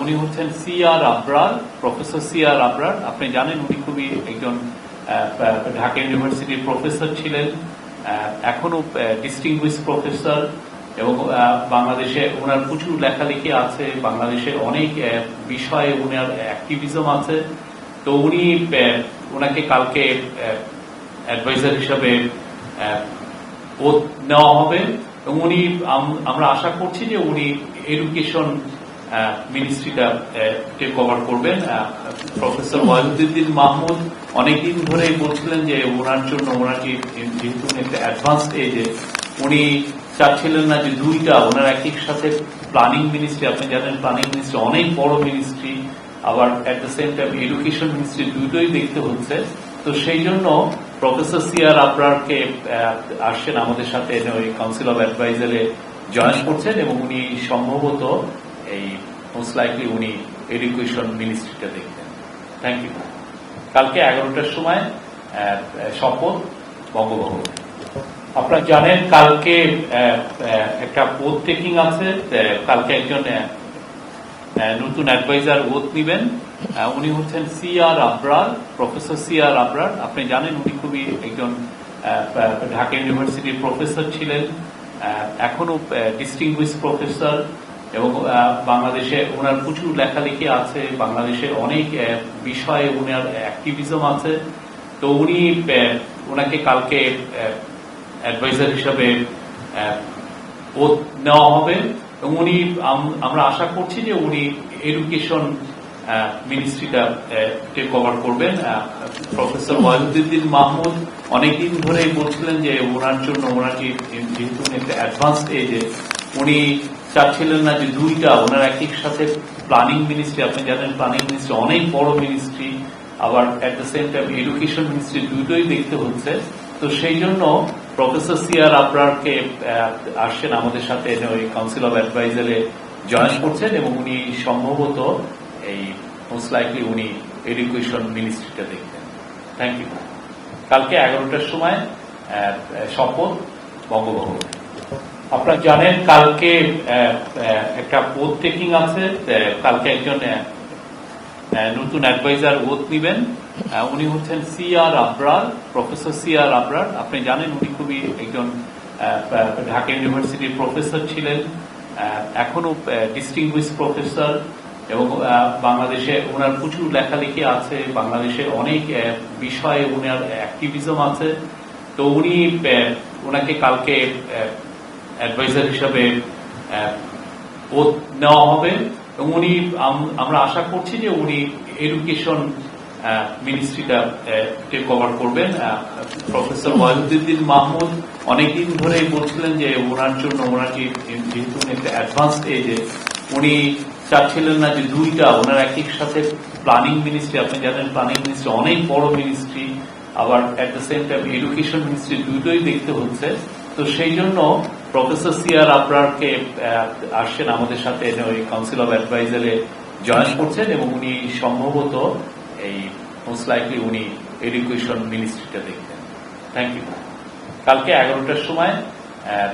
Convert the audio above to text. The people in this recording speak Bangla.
উনি হচ্ছেন C R Abrar, professor C R Abrar. আপনি জানেন উনি খুবই একজন ঢাকা ইউনিভার্সিটির প্রফেসর ছিলেন এখনও ডিস্টিংগুইশ প্রফেসর এবং বাংলাদেশে ওনার প্রচুর লেখালেখি আছে বাংলাদেশের অনেক বিষয়ে ওনার অ্যাক্টিভিজম আছে। তো উনি ওনাকে কালকে অ্যাডভাইজার হিসাবে নেওয়া হবে। এবং উনি আমরা আশা করছি যে উনি এডুকেশন মিনিস্ট্রিটা টেক ওভার করবেন। প্রফেসর ওয়াহিদুদ্দিন মাহমুদ অনেকদিন ধরে বলছিলেন যে ওনার জন্য ওনার যে যেহেতু একটা অ্যাডভান্স এজে উনি চাচ্ছিলেন না যে দুইটা ওনার একই সাথে প্ল্যানিং মিনিস্ট্রি আপনি জানেন প্ল্যানিং মিনিস্ট্রি অনেক বড় মিনিস্ট্রি আবার at the same time education ministry দুটোই দেখতে হচ্ছে। তো সেই জন্য প্রফেসর সিআর আহ, আসছেন আমাদের সাথে ওই কাউন্সিল অফ অ্যাডভাইজারে জয়েন করছেন এবং উনি সম্ভবত এই মোস্ট লাইকলি উনি এডুকেশন মিনিস্ট্রিটা দেখবেন। থ্যাংক ইউ কালকে এগারোটার সময় শপথ বঙ্গভবন। আপনারা জানেন কালকে একটা পোস্ট টেকিং আছে কালকে একজন নতুন অ্যাডভাইজার ওথ নিবেন। উনি হচ্ছেন C R Abrar professor C R Abrar আপনি জানেন উনি খুবই একজন ঢাকা ইউনিভার্সিটির প্রফেসর ছিলেন। এখনও ডিস্টিংগুইশ প্রফেসর এবং বাংলাদেশে ওনার প্রচুর লেখালেখি আছে বাংলাদেশের অনেক বিষয়ে ওনার অ্যাক্টিভিজম আছে। তো উনি ওনাকে কালকে অ্যাডভাইজার হিসাবে নেওয়া হবে। এবং উনি আমরা আশা করছি যে উনি এডুকেশন মিনিস্ট্রিটা টেক ওভার করবেন। প্রফেসর ওয়াহিদুদ্দিন মাহমুদ অনেকদিন ধরে বলছিলেন যে ওনার জন্য ওনার যেহেতু অ্যাডভান্স এজে উনি চাচ্ছিলেন না যে দুইটা, ওনার একই সাথে প্ল্যানিং মিনিস্ট্রি আপনি জানেন প্ল্যানিং মিনিস্ট্রি অনেক বড় মিনিস্ট্রি আবার at the same time education ministry দুটোই দেখতে হচ্ছে। তো সেই জন্য প্রফেসর সিআর আবরারকে আসছেন আমাদের সাথে ওই কাউন্সিল অফ অ্যাডভাইজারে জয়েন করছেন এবং উনি সম্ভবত এই মোস্ট লাইকলি উনি এডুকেশন মিনিস্ট্রিটা দেখবেন। থ্যাংক ইউ কালকে এগারোটার সময় শপথ, বঙ্গভবন। আপনারা জানেন কালকে একটা পোস্ট টেকিং আছে কালকে একজন নতুন অ্যাডভাইজার ওথ নিবেন। উনি হচ্ছেন C R Abrar professor C R Abrar. আপনি জানেন উনি খুবই একজন ঢাকা ইউনিভার্সিটির প্রফেসর ছিলেন। এখনও ডিস্টিংগুইশ প্রফেসর এবং বাংলাদেশে ওনার প্রচুর লেখালেখি আছে। বাংলাদেশে অনেক বিষয়ে ওনার অ্যাক্টিভিজম আছে। তো উনি ওনাকে কালকে অ্যাডভাইজার হিসাবে ওথ নেওয়া হবে এবং উনি আমরা আশা করছি যে উনি এডুকেশন মিনিস্ট্রিটা টেক ওভার করবেন প্রফেসর ওয়াহিদুদ্দিন মাহমুদ অনেকদিন ধরে বলছিলেন যে ওনার জন্য ওনার যে যেহেতু একটা অ্যাডভান্স এজে উনি চাচ্ছিলেন না যে দুইটা, ওনার একই সাথে প্ল্যানিং মিনিস্ট্রি আপনি জানেন প্ল্যানিং মিনিস্ট্রি অনেক বড় মিনিস্ট্রি আবার at the same time education ministry দুটোই দেখতে হচ্ছে। তো সেই জন্য প্রফেসর সিআর আবরারকে আসছেন আমাদের সাথে ওই কাউন্সিল অফ অ্যাডভাইজারে জয়েন করছেন এবং উনি সম্ভবত এই মোস্ট লাইকলি উনি এডুকেশন মিনিস্ট্রিটা দেখবেন। থ্যাংক ইউ কালকে এগারোটার সময় আহ,